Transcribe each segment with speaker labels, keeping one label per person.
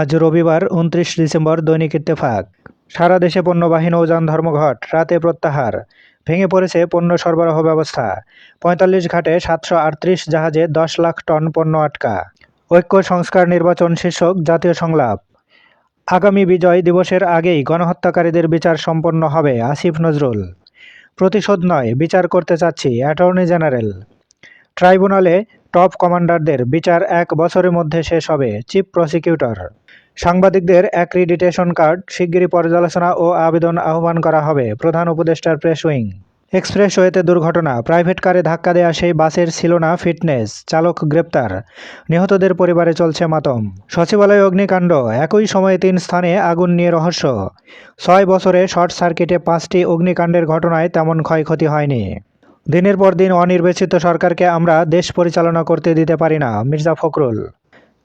Speaker 1: আজ রবিবার উনত্রিশ ডিসেম্বর দৈনিক ইত্তেফাক। সারা দেশে পণ্যবাহী নৌযান ধর্মঘট রাতে প্রত্যাহার। ভেঙে পড়েছে পণ্য সরবরাহ ব্যবস্থা। পঁয়তাল্লিশ ঘাটে সাতশো আটত্রিশ জাহাজে দশ লাখ টন পণ্য আটকা। ঐক্য সংস্কার নির্বাচন শীর্ষক জাতীয় সংলাপ। আগামী বিজয় দিবসের আগেই গণহত্যাকারীদের বিচার সম্পন্ন হবে আসিফ নজরুল। প্রতিশোধ নয়, বিচার করতে চাচ্ছি অ্যাটর্নি জেনারেল। ট্রাইব্যুনালে টপ কমান্ডারদের বিচার এক বছরের মধ্যে শেষ হবে, চিফ প্রসিকিউটর। সাংবাদিকদের অ্যাক্রিডিটেশন কার্ড, শিগগিরই পর্যালোচনা ও আবেদন আহ্বান করা হবে, প্রধান উপদেষ্টার প্রেস উইং। এক্সপ্রেস এক্সপ্রেসওয়েতে দুর্ঘটনা, প্রাইভেট কারে ধাক্কা দেয়া সেই বাসের ছিল না ফিটনেস, চালক গ্রেপ্তার, নিহতদের পরিবারে চলছে মাতম। সচিবালয় অগ্নিকাণ্ড, একই সময়ে তিন স্থানে আগুন নিয়ে রহস্য। ছয় বছরে শর্ট সার্কিটে পাঁচটি অগ্নিকাণ্ডের ঘটনায় তেমন ক্ষয়ক্ষতি হয়নি। দিনের পর দিন অনির্বাচিত সরকারকে আমরা দেশ পরিচালনা করতে দিতে পারি না, মির্জা ফখরুল।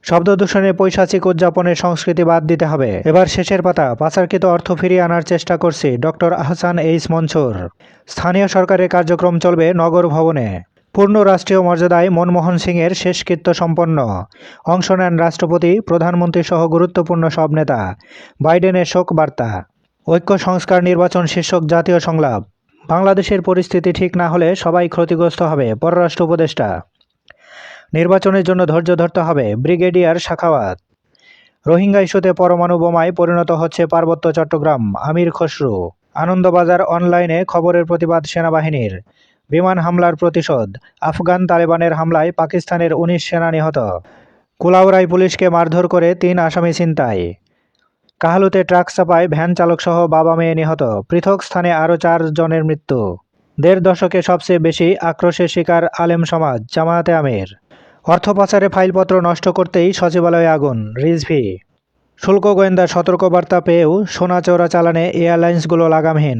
Speaker 1: শব্দ দূষণে পৈশাচিক উদযাপনের সংস্কৃতি বাদ দিতে হবে। এবার শেষের পাতা, পাচারকৃত অর্থ ফিরিয়ে আনার চেষ্টা করছি ডক্টর আহসান এইস মনসুর। স্থানীয় সরকারের কার্যক্রম চলবে নগর ভবনে। পূর্ণ রাষ্ট্রীয় মর্যাদায় মনমোহন সিংয়ের শেষকৃত্য সম্পন্ন। অংশ নেন রাষ্ট্রপতি, প্রধানমন্ত্রী সহ গুরুত্বপূর্ণ সব নেতা। বাইডেনের শোক বার্তা ঐক্য সংস্কার নির্বাচন শীর্ষক জাতীয় সংলাপ। বাংলাদেশের পরিস্থিতি ঠিক না হলে সবাই ক্ষতিগ্রস্ত হবে, পররাষ্ট্র উপদেষ্টা। নির্বাচনের জন্য ধৈর্য ধরতে হবে, ব্রিগেডিয়ার শাখাওয়াত। রোহিঙ্গা ইস্যুতে পরমাণু বোমায় পরিণত হচ্ছে পার্বত্য চট্টগ্রাম, আমির খসরু। আনন্দবাজার অনলাইনে খবরের প্রতিবাদ সেনাবাহিনীর। বিমান হামলার প্রতিশোধ, আফগান তালেবানের হামলায় পাকিস্তানের উনিশ সেনা নিহত। কুলাউড়ায় পুলিশকে মারধর করে তিন আসামি ছিনতাই। কাহালুতে ট্রাক চাপায় ভ্যান চালকসহ বাবা মেয়ে নিহত। পৃথক স্থানে আরও চার জনের মৃত্যু। দেড় দশকে সবচেয়ে বেশি আক্রোশের শিকার আলেম সমাজ, জামায়াতে আমের। অর্থ পাচারে ফাইলপত্র নষ্ট করতেই সচিবালয়ে আগুন, রিজভি। শুল্ক গোয়েন্দা সতর্কবার্তা পেয়েও সোনা চোরা চালানে এয়ারলাইন্সগুলো লাগামহীন।